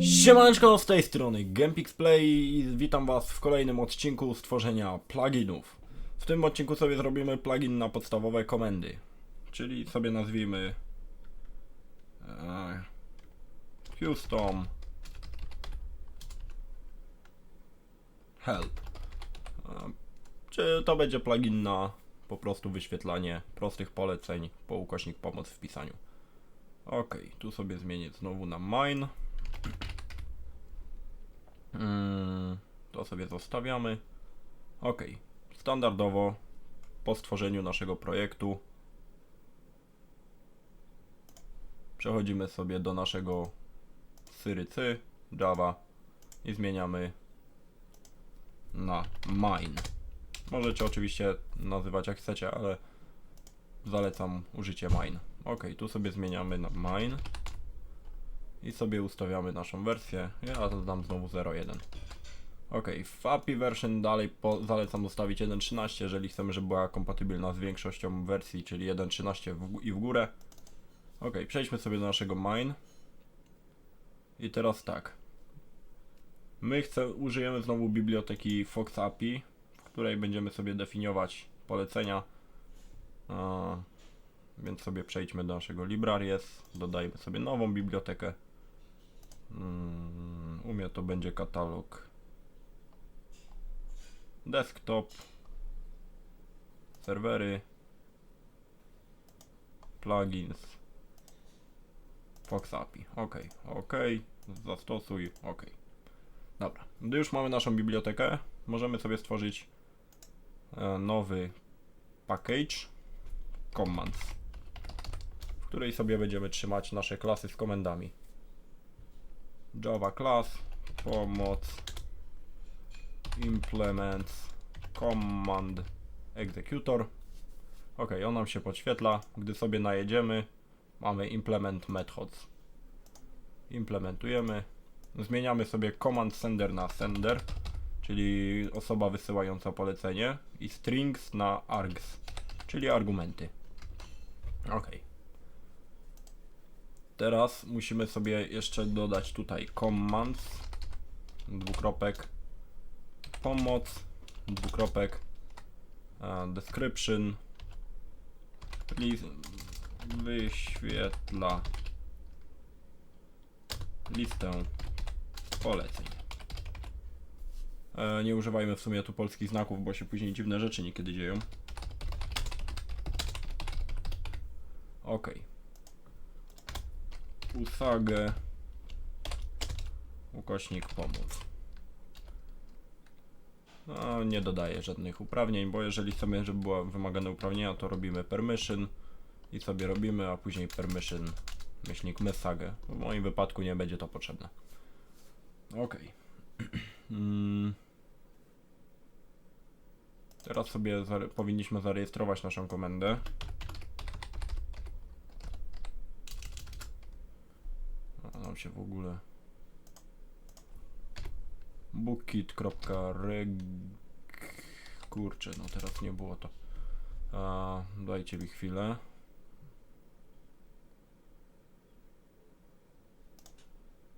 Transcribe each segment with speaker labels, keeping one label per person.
Speaker 1: Siemaneczko, z tej strony Gempix Play i witam was w kolejnym odcinku stworzenia pluginów. W tym odcinku sobie zrobimy plugin na podstawowe komendy, czyli sobie nazwijmy e, custom help. E, czy to będzie plugin na po prostu wyświetlanie prostych poleceń po ukośnik pomoc w pisaniu. Ok, tu sobie zmienię znowu na mine. Mm, to sobie zostawiamy. Ok, standardowo po stworzeniu naszego projektu przechodzimy sobie do naszego syrycy Java i zmieniamy na mine. Możecie oczywiście nazywać jak chcecie, ale zalecam użycie mine. Ok, tu sobie zmieniamy na mine i sobie ustawiamy naszą wersję. Ja dam znowu 0.1. Ok, w API version dalej zalecam ustawić 1.13, jeżeli chcemy, żeby była kompatybilna z większością wersji, czyli 1.13 w, gó- i w górę. Ok, przejdźmy sobie do naszego mine. I teraz tak. My chce, użyjemy znowu biblioteki Fox API, w której będziemy sobie definiować polecenia. A, więc sobie przejdźmy do naszego libraries, dodajmy sobie nową bibliotekę. Mm, U mnie to będzie katalog desktop, serwery, plugins, Fox API. Ok, ok, zastosuj, ok. Dobra, gdy już mamy naszą bibliotekę, możemy sobie stworzyć e, nowy package commands, w której sobie będziemy trzymać nasze klasy z komendami. Java class, pomoc, implement, command, executor. Ok, on nam się podświetla. Gdy sobie najedziemy, mamy implement methods. Implementujemy. Zmieniamy sobie command sender na sender, czyli osoba wysyłająca polecenie i strings na args, czyli argumenty. Ok. Teraz musimy sobie jeszcze dodać tutaj commands, dwukropek, pomoc, dwukropek, description, wyświetla. Listę poleceń. E, nie używajmy w sumie tu polskich znaków, bo się później dziwne rzeczy niekiedy dzieją. Okej usagę ukośnik pomóc. No, nie dodaję żadnych uprawnień, bo jeżeli chcemy, żeby była wymagane uprawnienia, to robimy permission i sobie robimy, a później permission myślnik message. W moim wypadku nie będzie to potrzebne. Ok. Mm. Teraz sobie zare powinniśmy zarejestrować naszą komendę. A nam się w ogóle bookit.reg kurczę, no teraz nie było to A, dajcie mi chwilę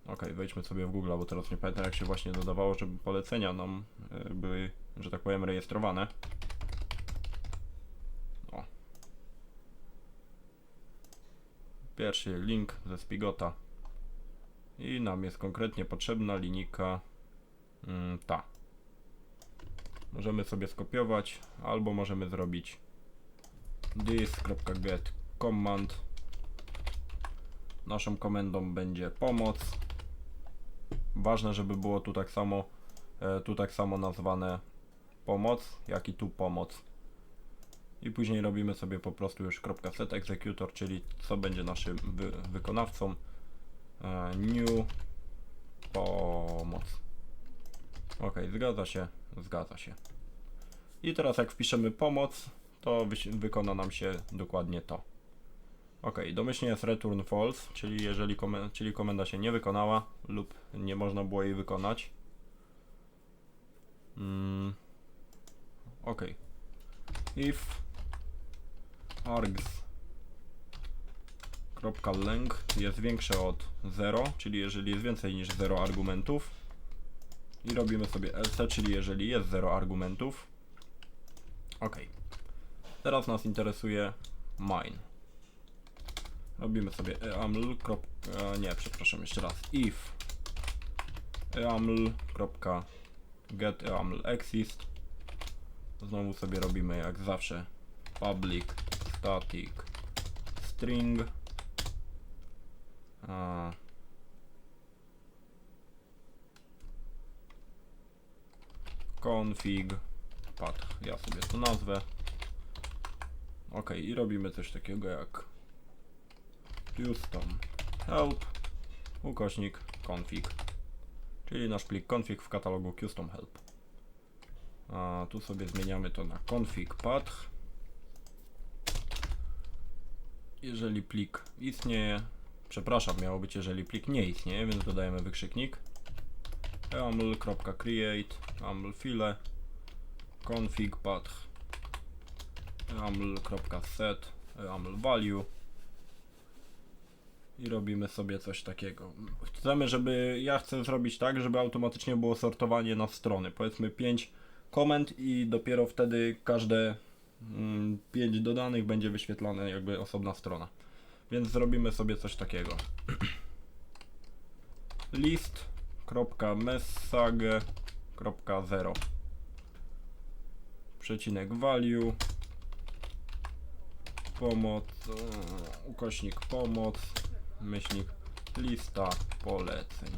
Speaker 1: Ok, wejdźmy sobie w Google, bo teraz nie pamiętam jak się właśnie dodawało, żeby polecenia nam e, były, że tak powiem, rejestrowane. O. Pierwszy link ze Spigota. I nam jest konkretnie potrzebna linijka mm, ta. Możemy sobie skopiować, albo możemy zrobić this.get command. Naszą komendą będzie pomoc. Ważne, żeby było tu tak samo, e, tu tak samo nazwane pomoc, jak i tu pomoc. I później robimy sobie po prostu już .set executor, czyli co będzie naszym wy wykonawcą. New pomoc. Ok, zgadza się, zgadza się. I teraz jak wpiszemy pomoc, to wykona nam się dokładnie to. Ok, domyślnie jest return false, czyli jeżeli komen- czyli komenda się nie wykonała lub nie można było jej wykonać. Mm. Ok. If args length jest większe od 0, czyli jeżeli jest więcej niż 0 argumentów. I robimy sobie else, czyli jeżeli jest 0 argumentów. Ok. Teraz nas interesuje mine. Robimy sobie eaml. e, Nie, przepraszam, jeszcze raz. If eaml. get eaml exist. Znowu sobie robimy jak zawsze public static string a, config. Path, ja sobie to nazwę. Ok i robimy coś takiego jak custom help ukośnik config. Czyli nasz plik config w katalogu custom help. A tu sobie zmieniamy to na config path jeżeli plik istnieje, przepraszam, miało być jeżeli plik nie istnieje, więc dodajemy wykrzyknik aml.create aml file config path aml.set aml value i robimy sobie coś takiego. Chcemy, żeby ja chcę zrobić tak, żeby automatycznie było sortowanie na strony. Powiedzmy 5 komend i dopiero wtedy każde 5 dodanych będzie wyświetlane jakby osobna strona. Więc zrobimy sobie coś takiego. list.message.0 przecinek value. Pomoc. Ukośnik pomoc. Myślnik lista poleceń.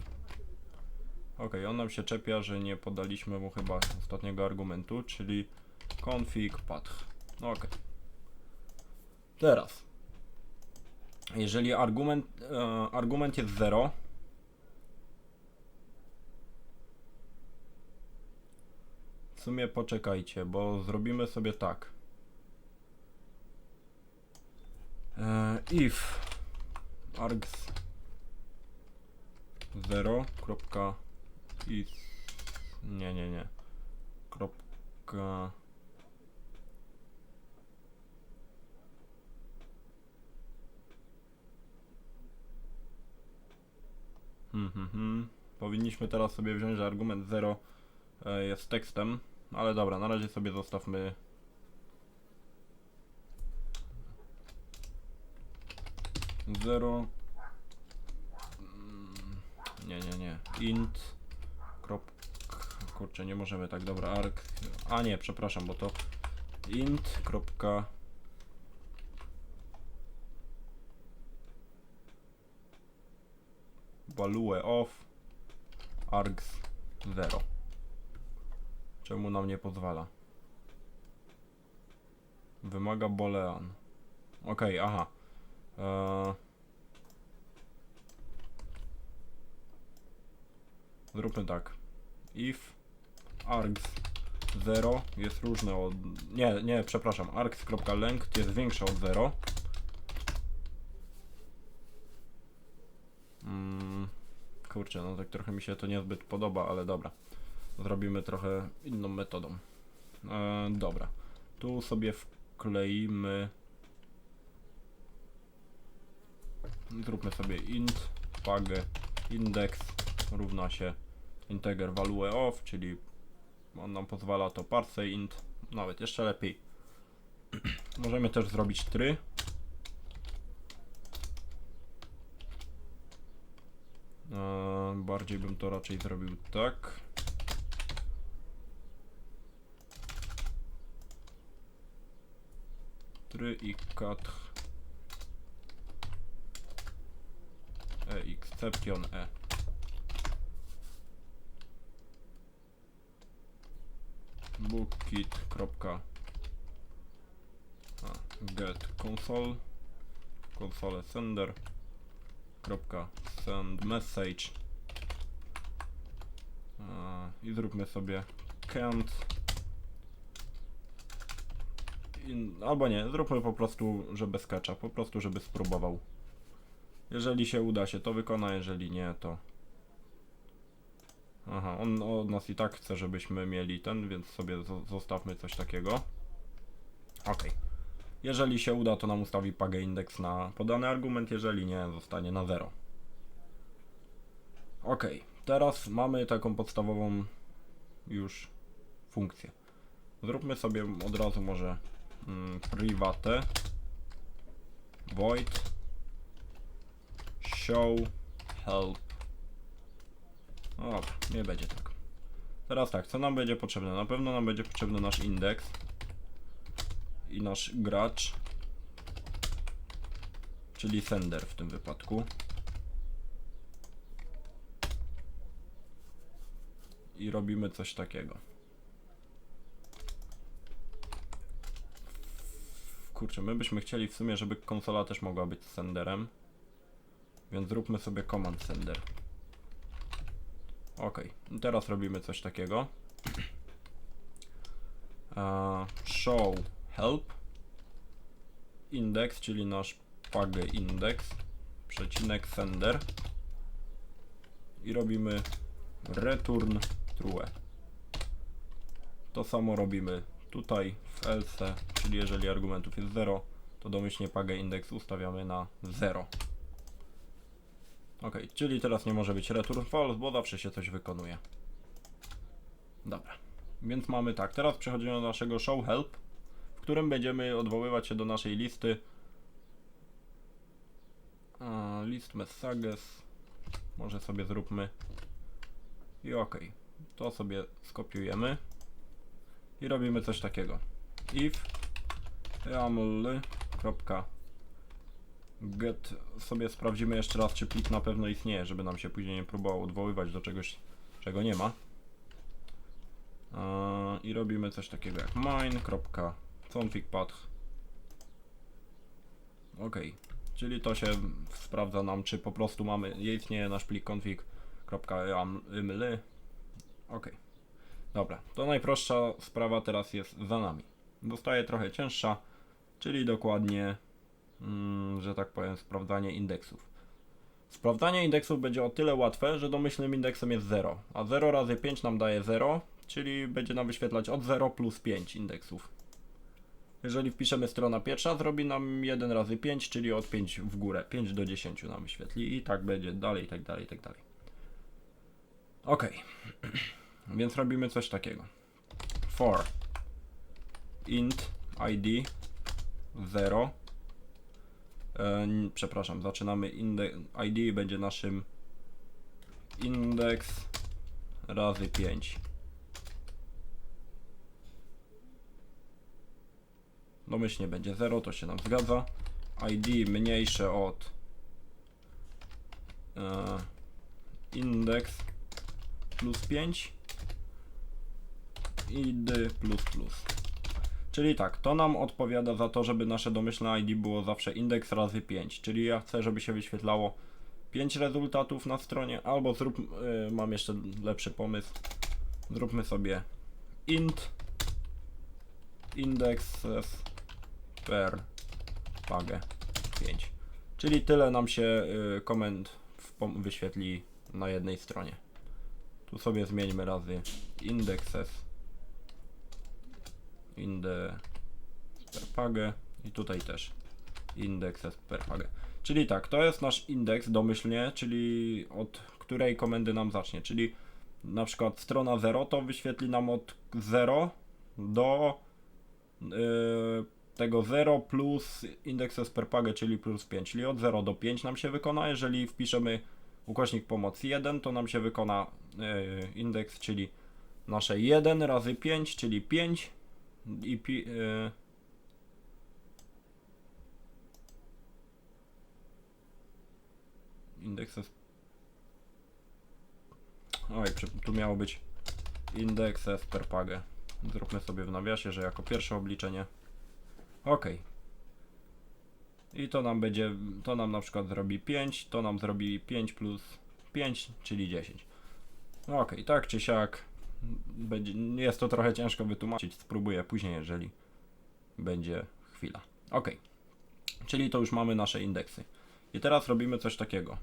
Speaker 1: Ok, on nam się czepia, że nie podaliśmy mu chyba ostatniego argumentu, czyli config path. Ok. Teraz jeżeli argument, e, argument jest 0 w sumie poczekajcie, bo zrobimy sobie tak. E, if args 0 kropka is nie nie nie. Kropka Hmm. Powinniśmy teraz sobie wziąć, że argument 0 e, jest tekstem, ale dobra, na razie sobie zostawmy. Zero. Mm, nie, nie, nie. Int. Krop kurczę, nie możemy tak, dobra, arg. A nie, przepraszam, bo to int kropka value of args 0 czemu nam nie pozwala? Wymaga boolean ok, aha. Eee... zróbmy tak. If args 0 jest różne od nie, nie, przepraszam. Args.length jest większe od 0 Mm, kurczę, no tak trochę mi się to niezbyt podoba, ale dobra. Zrobimy trochę inną metodą. E, dobra. Tu sobie wkleimy. Zróbmy sobie int pag index równa się integer value of, czyli on nam pozwala to parse int, nawet jeszcze lepiej. Możemy też zrobić try. Eee, bardziej bym to raczej zrobił tak. Try i cut e exception e. a, get console. Console sender. Send message i zróbmy sobie can't in, albo nie, zróbmy po prostu, że bez po prostu, żeby spróbował. Jeżeli się uda się to wykona, jeżeli nie, to Aha, on od nas i tak chce, żebyśmy mieli ten, więc sobie zo- zostawmy coś takiego. Ok. Jeżeli się uda, to nam ustawi pagę index na podany argument, jeżeli nie, zostanie na 0. Ok, teraz mamy taką podstawową już funkcję. Zróbmy sobie od razu może mm, private void show help. Dobra, nie będzie tak. Teraz tak, co nam będzie potrzebne? Na pewno nam będzie potrzebny nasz indeks i nasz gracz, czyli sender w tym wypadku. I robimy coś takiego. Kurczę, my byśmy chcieli w sumie, żeby konsola też mogła być senderem. Więc zróbmy sobie command sender. Ok, teraz robimy coś takiego. E, show help index, czyli nasz pagę index, przecinek sender i robimy return true. To samo robimy tutaj w else, czyli jeżeli argumentów jest 0, to domyślnie pagę index ustawiamy na 0. Ok, czyli teraz nie może być return false, bo zawsze się coś wykonuje. Dobra, więc mamy tak, teraz przechodzimy do naszego show help, w którym będziemy odwoływać się do naszej listy list messages może sobie zróbmy i ok, to sobie skopiujemy i robimy coś takiego. If get sobie sprawdzimy jeszcze raz czy plik na pewno istnieje, żeby nam się później nie próbował odwoływać do czegoś czego nie ma. Eee, i robimy coś takiego jak mine.config.path ok, czyli to się sprawdza nam czy po prostu mamy, istnieje nasz plik config.yml ok, dobra, to najprostsza sprawa teraz jest za nami zostaje trochę cięższa, czyli dokładnie, mm, że tak powiem, sprawdzanie indeksów. Sprawdzanie indeksów będzie o tyle łatwe, że domyślnym indeksem jest 0, a 0 razy 5 nam daje 0, czyli będzie nam wyświetlać od 0 plus 5 indeksów. Jeżeli wpiszemy strona pierwsza, zrobi nam 1 razy 5, czyli od 5 w górę, 5 do 10 nam wyświetli i tak będzie dalej, tak dalej, tak dalej. Ok, więc robimy coś takiego. For int id 0 e, przepraszam, zaczynamy id będzie naszym indeks razy 5 domyślnie będzie 0, to się nam zgadza. id mniejsze od e, indeks plus 5 plus plus Czyli tak, to nam odpowiada za to, żeby nasze domyślne ID było zawsze indeks razy 5. Czyli ja chcę, żeby się wyświetlało 5 rezultatów na stronie, albo zrób, y, mam jeszcze lepszy pomysł. Zróbmy sobie int indexes per pagę 5. Czyli tyle nam się y, komend wyświetli na jednej stronie. Tu sobie zmieńmy razy indexes inde per pagę i tutaj też indexes per pagę. Czyli tak, to jest nasz indeks domyślnie, czyli od której komendy nam zacznie, czyli na przykład strona 0 to wyświetli nam od 0 do yy, tego 0 plus indexes per pagę, czyli plus 5, czyli od 0 do 5 nam się wykona, jeżeli wpiszemy ukośnik pomocy 1, to nam się wykona yy, indeks, czyli nasze 1 razy 5, czyli 5 i pi, y, indexes oj, przy- tu miało być indexes per pagę. Zróbmy sobie w nawiasie, że jako pierwsze obliczenie. Ok i to nam będzie, to nam na przykład zrobi 5, to nam zrobi 5 plus 5, czyli 10 ok, tak czy siak będzie, jest to trochę ciężko wytłumaczyć, spróbuję później, jeżeli będzie chwila. Ok, czyli to już mamy nasze indeksy. I teraz robimy coś takiego.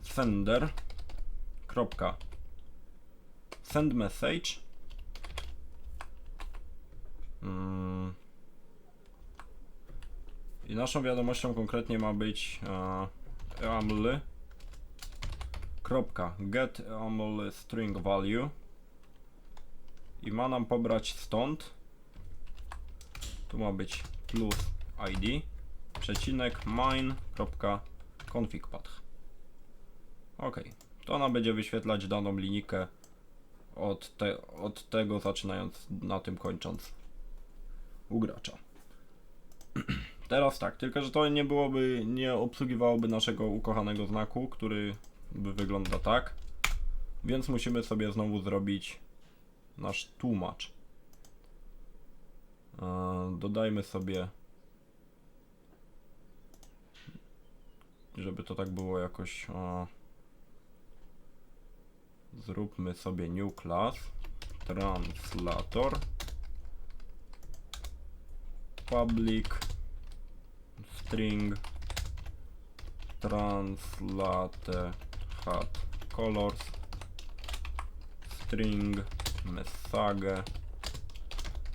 Speaker 1: Sender. Kropka. Send message. Mm. I naszą wiadomością konkretnie ma być eaml kropka. Get string value. I ma nam pobrać stąd. Tu ma być plus id przecinek mine.config path ok. To ona będzie wyświetlać daną linijkę od, te, od tego zaczynając na tym kończąc u gracza. Teraz tak, tylko że to nie byłoby, nie obsługiwałoby naszego ukochanego znaku, który wygląda tak. Więc musimy sobie znowu zrobić nasz tłumacz. E, dodajmy sobie, żeby to tak było jakoś. Zróbmy sobie new class translator public string translate hat colors string message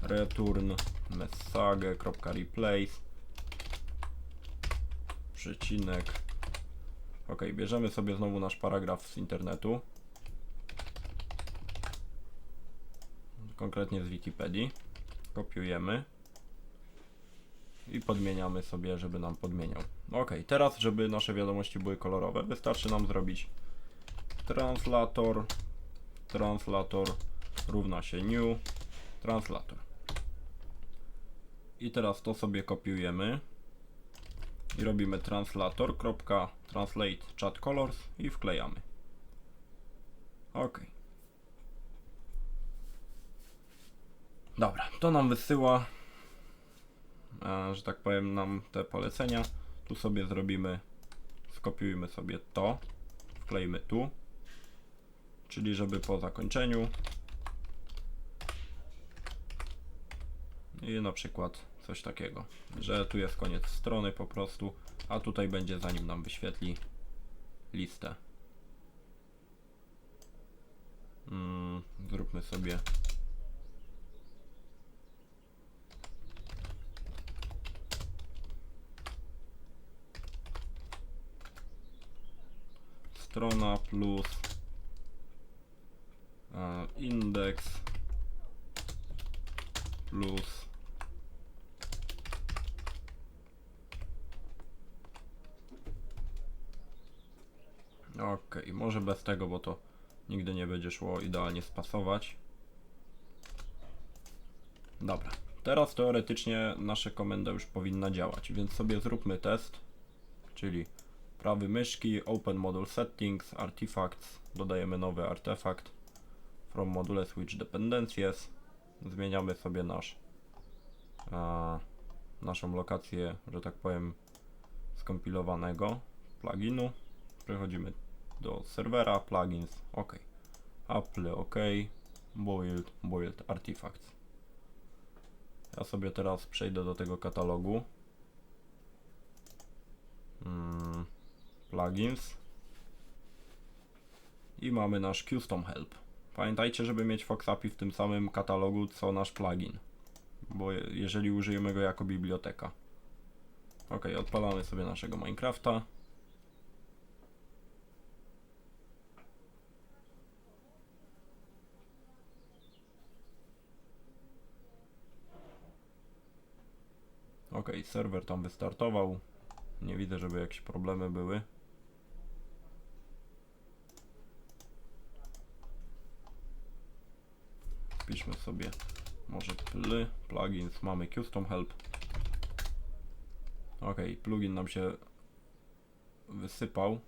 Speaker 1: return message kropka replace przecinek. Ok bierzemy sobie znowu nasz paragraf z internetu. Konkretnie z Wikipedii. Kopiujemy i podmieniamy sobie, żeby nam podmieniał. Ok, teraz, żeby nasze wiadomości były kolorowe, wystarczy nam zrobić translator, translator równa się new, translator. I teraz to sobie kopiujemy i robimy translator.translate chat colors i wklejamy. Ok. Dobra, to nam wysyła że tak powiem, nam te polecenia. Tu sobie zrobimy, skopiujmy sobie to, wklejmy tu, czyli żeby po zakończeniu i na przykład coś takiego, że tu jest koniec strony po prostu, a tutaj będzie zanim nam wyświetli listę. Mm, zróbmy sobie strona plus e, indeks plus Ok, może bez tego, bo to nigdy nie będzie szło idealnie spasować. Dobra, teraz teoretycznie nasza komenda już powinna działać, więc sobie zróbmy test, czyli prawy myszki, Open Module Settings, Artifacts, dodajemy nowy artefakt. From module switch dependencies, zmieniamy sobie nasz a, naszą lokację, że tak powiem skompilowanego pluginu, przechodzimy do serwera, plugins, ok, Apple, ok, build, build artifacts. Ja sobie teraz przejdę do tego katalogu. Plugins i mamy nasz custom help. Pamiętajcie, żeby mieć FoxAPI w tym samym katalogu co nasz plugin, bo je- jeżeli użyjemy go jako biblioteka. Ok, odpalamy sobie naszego Minecrafta. Ok, serwer tam wystartował. Nie widzę, żeby jakieś problemy były. Wpiszmy sobie może pl, plugins, mamy custom help. Ok, plugin nam się wysypał.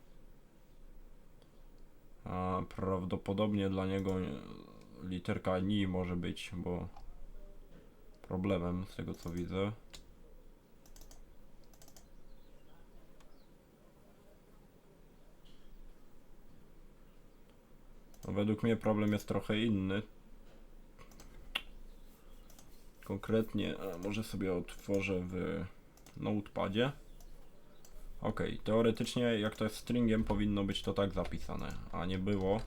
Speaker 1: A prawdopodobnie dla niego literka ni może być, bo problemem z tego co widzę. Według mnie problem jest trochę inny. Konkretnie, może sobie otworzę w notepadzie. Ok, teoretycznie jak to jest stringiem powinno być to tak zapisane, a nie było.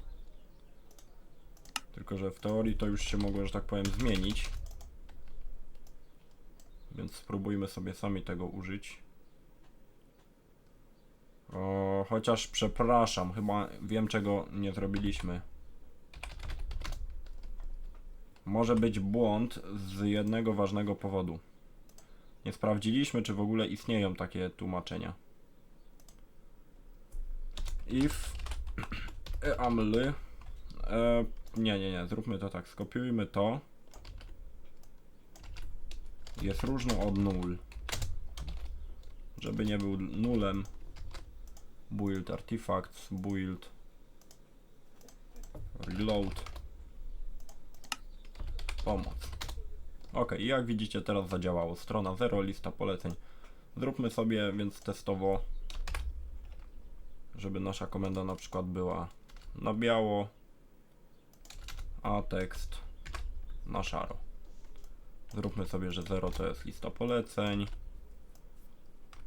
Speaker 1: Tylko, że w teorii to już się mogło, że tak powiem, zmienić. Więc spróbujmy sobie sami tego użyć. O, chociaż przepraszam, chyba wiem czego nie zrobiliśmy. Może być błąd z jednego ważnego powodu. Nie sprawdziliśmy, czy w ogóle istnieją takie tłumaczenia. If aml e, nie, nie, nie, zróbmy to tak. Skopiujmy to. Jest różny od nul. Żeby nie był nulem. Build artifacts, build reload pomoc. Ok, jak widzicie teraz zadziałało. Strona 0, lista poleceń. Zróbmy sobie więc testowo, żeby nasza komenda na przykład była na biało, a tekst na szaro. Zróbmy sobie, że 0 to jest lista poleceń.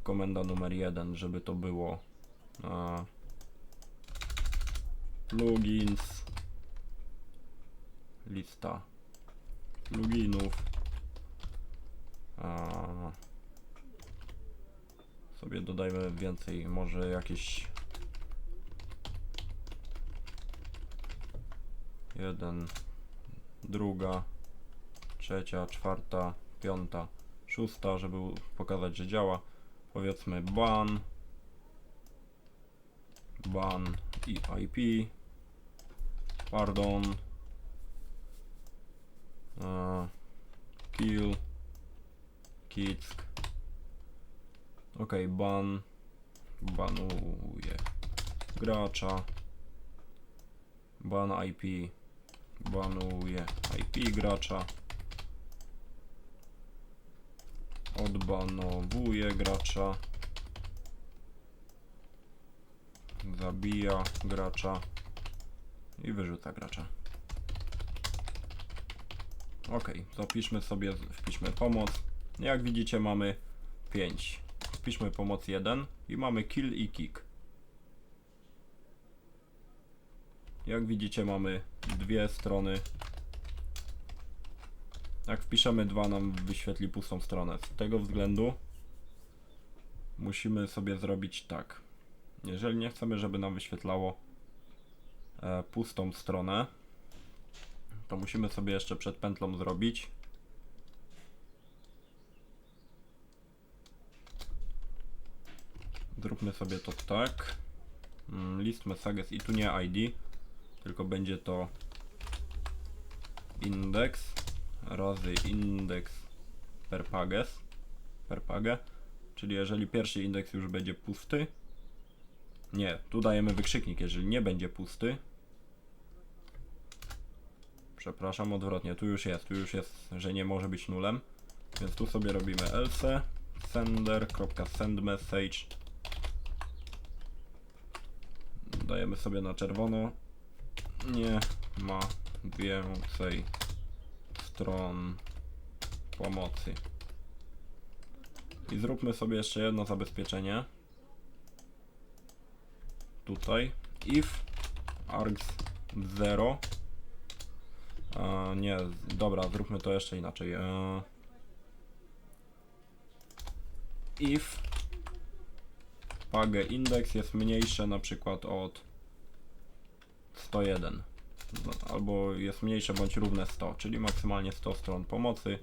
Speaker 1: Komenda numer 1, żeby to było a, plugins, lista pluginów. A, sobie dodajmy więcej, może jakieś jeden, druga, trzecia, czwarta, piąta, szósta, żeby pokazać, że działa. Powiedzmy ban, ban i IP, pardon, e, kill, kick, ok, ban, banuje gracza, ban IP, banuje IP gracza, odbanowuje gracza, zabija gracza i wyrzuca gracza. Ok, zapiszmy sobie, wpiszmy pomoc. Jak widzicie mamy 5. Wpiszmy pomoc 1 i mamy kill i kick. Jak widzicie mamy dwie strony. Jak wpiszemy 2 nam wyświetli pustą stronę. Z tego względu musimy sobie zrobić tak. Jeżeli nie chcemy, żeby nam wyświetlało e, pustą stronę, to musimy sobie jeszcze przed pętlą zrobić. Zróbmy sobie to tak. Mm, List messages i tu nie ID, tylko będzie to index razy index per pages per page, czyli jeżeli pierwszy indeks już będzie pusty, nie, tu dajemy wykrzyknik, jeżeli nie będzie pusty, Przepraszam, odwrotnie, tu już jest, tu już jest, że nie może być nulem. Więc tu sobie robimy else sender.sendMessage Dajemy sobie na czerwono. Nie ma więcej stron pomocy. I zróbmy sobie jeszcze jedno zabezpieczenie. Tutaj. If args 0 E, nie, dobra, zróbmy to jeszcze inaczej. E, if page index jest mniejsze na przykład od 101 No, albo jest mniejsze bądź równe 100, czyli maksymalnie 100 stron pomocy,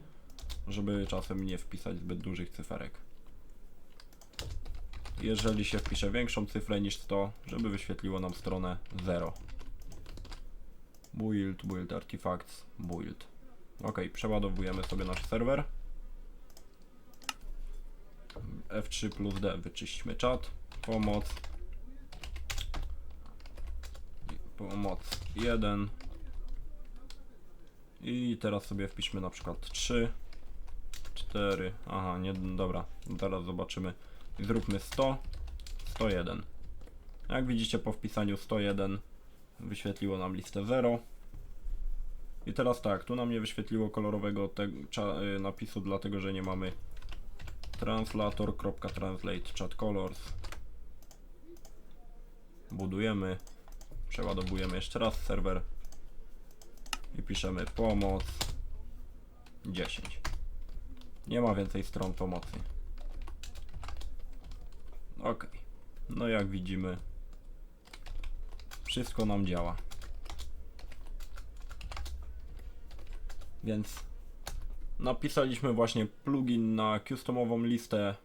Speaker 1: żeby czasem nie wpisać zbyt dużych cyferek. Jeżeli się wpisze większą cyfrę niż 100, żeby wyświetliło nam stronę 0. Build, build artifacts, build. Ok, przeładowujemy sobie nasz serwer. F3 plus D, wyczyśćmy czat. Pomoc. Pomoc 1. I teraz sobie wpiszmy na przykład 3, 4. Aha, nie, dobra, teraz zobaczymy. Zróbmy 100, 101. Jak widzicie po wpisaniu 101 wyświetliło nam listę 0. I teraz tak, tu nam nie wyświetliło kolorowego y, napisu, dlatego że nie mamy translator.translate chat colors. Budujemy, przeładowujemy jeszcze raz serwer i piszemy pomoc 10. Nie ma więcej stron pomocy. Ok. No jak widzimy, wszystko nam działa. Więc napisaliśmy właśnie plugin na customową listę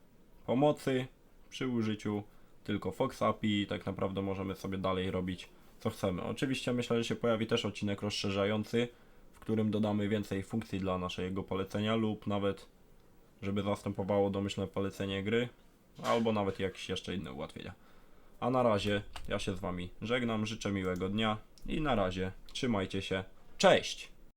Speaker 1: pomocy przy użyciu tylko Fox API i tak naprawdę możemy sobie dalej robić co chcemy. Oczywiście myślę, że się pojawi też odcinek rozszerzający, w którym dodamy więcej funkcji dla naszego polecenia lub nawet żeby zastępowało domyślne polecenie gry albo nawet jakieś jeszcze inne ułatwienia. A na razie ja się z wami żegnam, życzę miłego dnia i na razie trzymajcie się. Cześć!